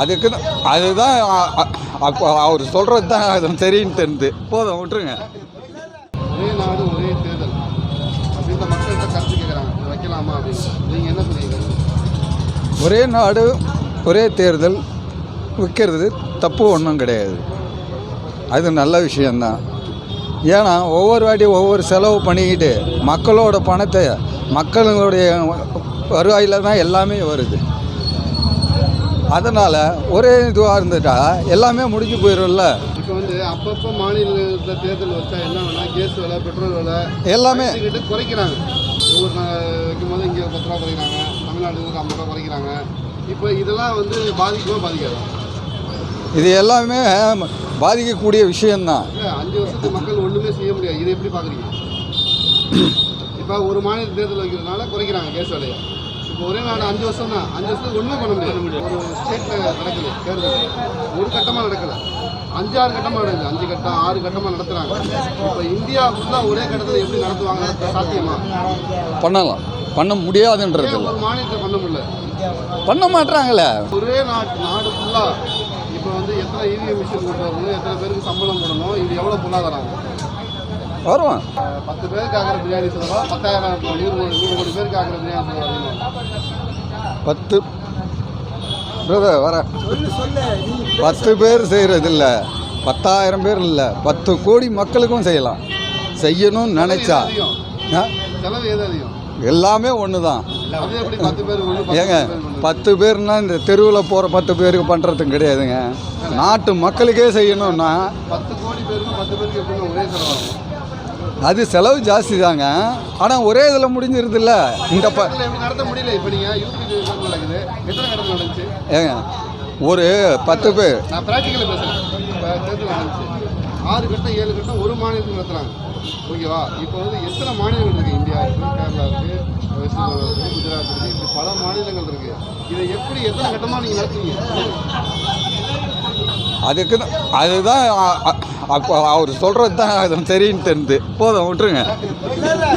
அதுக்கு தான் அதுதான் அப்போ அவர் சொல்கிறது தான் அது சரின்னு தெரிந்து போதும் விட்டுருங்க. ஒரே நாடு ஒரே தேர்தல். அப்படின்ற மக்கள்கிட்ட கருத்து கேட்குறாங்க வைக்கலாமா அப்படின்னு. நீங்கள் என்ன ஒரே நாடு ஒரே தேர்தல் விற்கிறது தப்பு ஒன்றும் கிடையாது. அது நல்ல விஷயந்தான் ஏன்னா ஒவ்வொரு வாட்டி ஒவ்வொரு செலவு பண்ணிக்கிட்டு மக்களோட பணத்தை மக்களுடைய வருவாயில் தான் எல்லாமே வருது. அதனால் ஒரே இதுவாக இருந்துட்டா எல்லாமே முடிஞ்சு போயிடும்ல இப்போ வந்து அப்பப்போ மாநிலத்தில் தேர்தல் வச்சா என்ன வேணா கேஸ் விலை பெட்ரோல் விலை எல்லாமே குறைக்கிறாங்க. ஒவ்வொரு நாள் வைக்கும் போது இங்கே பத்து ரூபா குறைக்கிறாங்க தமிழ்நாடு ஒரு ஐம்பது ரூபா குறைக்கிறாங்க. இப்போ இதெல்லாம் வந்து பாதிக்குமா பாதிக்காதா? இது எல்லாமே பாதிக்கக்கூடிய விஷயந்தான் இல்லை அஞ்சு வருஷத்துக்கு மக்கள் ஒன்றுமே செய்ய முடியாது. இதை எப்படி பார்க்குறீங்க இப்போ ஒரு மாநில தேர்தல் வைக்கிறதுனால குறைக்கிறாங்க கேஸ் விலையை. இப்போ ஒரே நாடு அஞ்சு வருஷம் தான் அஞ்சு வருஷத்துக்கு ஒன்றுமே பண்ண முடியாது. ஒரு ஸ்டேட்டில் நடக்குது தேர்தல். ஒரு கட்டமாக நடக்கலை. அஞ்சு ஆறு கட்டமாக நடக்குது. அஞ்சு கட்டம் ஆறு கட்டமாக நடத்துகிறாங்க இப்போ இந்தியா ஃபுல்லாக ஒரே கட்டத்தில் எப்படி நடத்துவாங்க? சாத்தியமா? பண்ணலாம். பண்ண முடியாதுன்றது ஒரு மாநிலத்தை பண்ண முடியல? பண்ண மாட்றாங்களே. ஒரே நாட்டு நாடு ஃபுல்லாக இப்போ வந்து எத்தனை இவிஎம் மிஷின் கொண்டு வரணும் எத்தனை பேருக்கு சம்பளம் போடணும் இது எவ்வளோ பொருளாதாரம்? வருவான். அஹ் பத்து பேருக்கு ஆகிற பிரியாணி செலவா பத்தாயிரம் கோடி பேருக்கு ஆகிற பிரியாணி? பத்து. வர. பத்து பேர் செய்கிறது இல்லை. பத்தாயிரம் பேர் இல்லை. பத்து கோடி மக்களுக்கும் செய்யலாம். செய்யணும்னு நினைச்சா. எல்லாமே ஒன்று தான் ஏங்க? பத்து பேர்னா இந்த தெருவில் போகிற பத்து பேருக்கு பண்ணுறதுக்கு கிடையாதுங்க. நாட்டு மக்களுக்கே செய்யணும்னா பத்து கோடி பேருக்கு பத்து பேருக்கு எப்படி ஒரே செலவாகும்? அது செலவு ஜாஸ்தி தாங்க. ஆனால் ஒரே இதில் முடிஞ்சிருதுல்ல. இந்த ப நடத்த முடியல. இப்போ நீங்கள் ஏங்க ஒரு பத்து பேர். நான் ப்ராக்டிக்கலாக பேசுகிறேன் ஆறு கட்டம் ஏழு கட்டம் ஒரு மாநிலத்தில் நடத்துகிறாங்க ஓகேவா? இப்போ வந்து எத்தனை மாநிலங்கள் இருக்குது இந்தியா இருக்குது கேரளா இருக்குது வெஸ்ட் பெங்கால் இருக்குது குஜராத் இருக்குது இப்படி பல மாநிலங்கள் இருக்குது இதை எப்படி எத்தனை கட்டமாக நீங்கள் நடத்துவீங்க? அதுக்கு தான் அதுதான் அப்போ அவர் சொல்கிறது தான் அது சரின்னு தெரிந்து போதும் விட்டுருங்க.